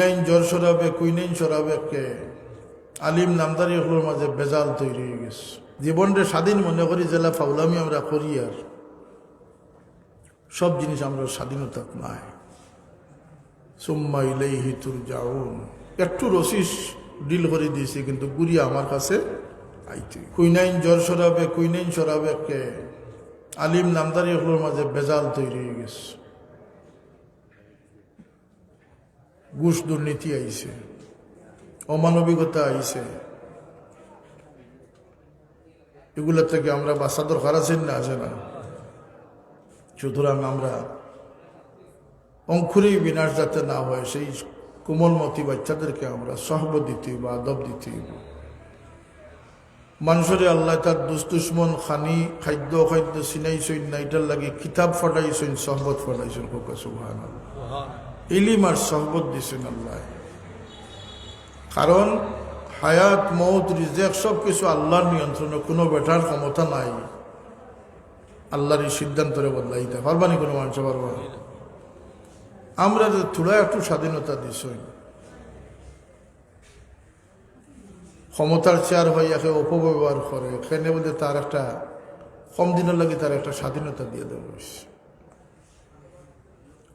Quinine জ্বর সরাবে quinine সরাবে কে? আলিম নামদারি হলোর মাঝে বেজাল তৈরি হয়ে গেছে। জীবনটা স্বাধীন মনে করি জেলা ফাউলামি আমরা করি আর। সব জিনিস আমরা স্বাধীনতা নাই সুম্মা ইলাইহি তুরজাউন। একটু রসিস ডিল করে দিয়েছি, কিন্তু গুড়িয়া আমার কাছে আইতে কুইনাইন জ্বর সরাবে কুইনাইন সরাবে কে? আলিম নামদারি হলোর মাঝে বেজাল তৈরি হয়ে গেছে। ঘুষ দুর্নীতি আইছে, অমানবিকতা আইছে। এগুলোর থেকে আমরা বাসা দরকার আছেন না আছে না? সুতরাং আমরা অঙ্কুরেই বিনাশ যাতে না হয়, সেই কোমলমতি বাচ্চাদেরকে আমরা সহব দিতে বা আদব দিতে মানুষের আল্লাহ তার দুস্তুসমন খানি খাদ্য খাদ্য চিনাইছইন না এটার লাগে কিতাব ফটাইছইন সহবত ফটাইছইন কোকা সুহান ইলিম আর সহবত দিছেন আল্লাহ। কারণ হায়াত মৌত রিজেক সব কিছু আল্লাহর নিয়ন্ত্রণে কোনো বেটার ক্ষমতা নাই। আল্লাহর এই সিদ্ধান্তরে বদলাইতে পারবানি কোনো মানুষ পারবা না। আমরা যে থোড়া একটু স্বাধীনতা দিছই ক্ষমতার চেয়ার হয়ে একে অপব্যবহার করে, এখানে বলতে তার একটা কম দিনের লাগে তার একটা স্বাধীনতা দিয়ে হয়েছে।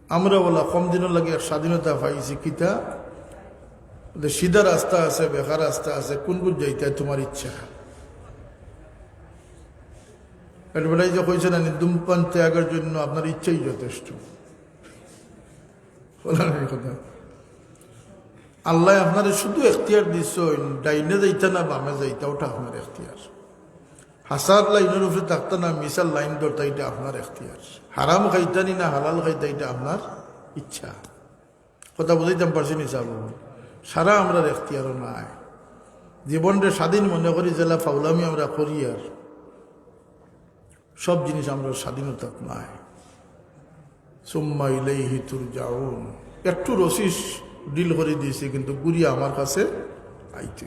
আমরা বলা কম দিনের লাগে স্বাধীনতা পাইছি কিতা? সিধা রাস্তা আছে, বেকার রাস্তা আছে, কোন কোন যাইতে তোমার ইচ্ছা। যে কইছে না, ধূমপান ত্যাগের জন্য আপনার ইচ্ছাই যথেষ্ট। কথা। আল্লাহ আপনার শুধু এখতিয়ার দিস ডাইনে যাইতা না, বামে যাইতা, ওটা আপনার এখতিয়ার। হাসার লাইনের উপরে থাকতো না লাইন ধরতা এটা আপনার এখতিয়ার। হারাম খাইতানি না হালাল খাইতা এটা আপনার ইচ্ছা। কথা বুঝাইতাম পারছি নি সারা আমরা এখতিয়ারও নাই। জীবনটা স্বাধীন মনে করি, জেলা ফাউলামি আমরা করি আর। সব জিনিস আমরা স্বাধীনতা নাই। সুম্মা ইলাইহি তুরজাউন। একটু রসিস ডিল করে দিয়েছি কিন্তু গুড়িয়া আমার কাছে আইতে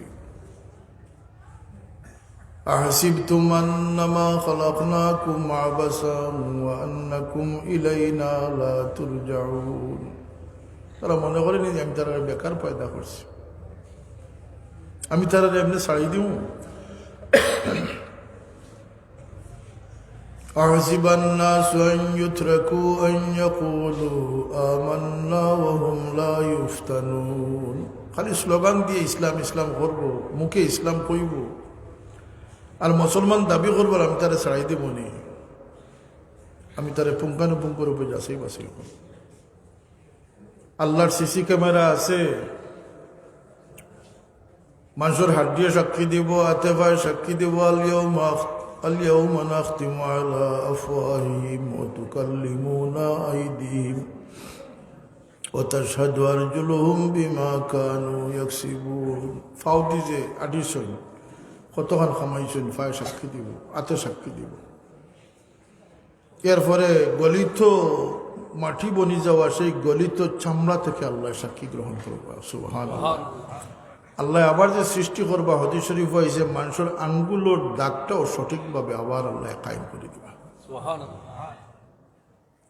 أحسبتم أنما خلقناكم عبثا وأنكم إلينا لا ترجعون তারা মনে করেনি যে আমি তারা বেকার পয়দা করছি আমি তারা এমনি ছাড়ি দিব أحسب الناس أن يتركوا أن يقولوا آمنا লা ইউফতানুন। খালি স্লোগান দিয়ে ইসলাম ইসলাম করব, মুখে ইসলাম কইব। আর মুসলমান দাবি করব, আমি তারা ছাড়াই দেব নি। আমি তারা পুঙ্খানুপুঙ্খ রূপে যাচাই বাছাই আল্লাহর সিসি ক্যামেরা আছে। মানুষের হাত দিয়ে সাক্ষী দিব আতে ভাই সাক্ষী দিব। আলিয়াও মাফ আলিয়াও মানাখতিম আলা আফওয়াহিম ও তুকাল্লিমুনা আইদিম وتشهد أرجلهم بما كانوا يكسبون ফাউটি যে আডিসন কতক্ষণ খামাইছেন ফায় সাক্ষী দিব আতে সাক্ষী দিব এরপরে গলিত মাটি বনি যাওয়া সেই গলিত চামড়া থেকে আল্লাহ সাক্ষী গ্রহণ করবা সুহান আল্লাহ আবার যে সৃষ্টি করবা হদি শরীফ হয়েছে মানুষের আঙ্গুলোর দাগটাও সঠিকভাবে আবার আল্লাহ কায়েম করে দিবা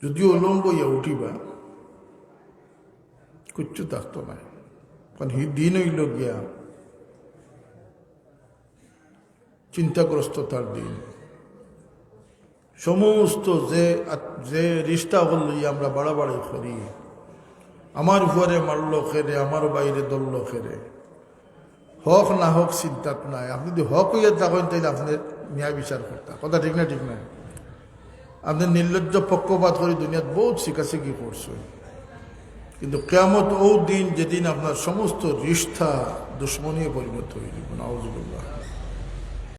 যদিও উলম্ব ইয়া উঠিবা কিচ্ছু থাকতো না কারণ হি দিন হইল গিয়া চিন্তাগ্রস্ততার দিন সমস্ত যে যে রিস্তা হল আমরা বাড়াবাড়ি করি আমার ঘরে মারল খেরে আমার বাইরে দলল খেরে হক না হোক চিন্তাত নাই আপনি যদি হক হইয়া থাকেন তাহলে আপনি ন্যায় বিচার করতা কথা ঠিক না ঠিক না আপনি নির্লজ্জ পক্ষপাত করে দুনিয়াত বহুত শিখাশিখি করছেন কিন্তু কেয়ামত ও দিন যেদিন আপনার সমস্ত রিষ্ঠা দুশ্মনীয় পরিণত হয়ে যাবে। নওয়াজ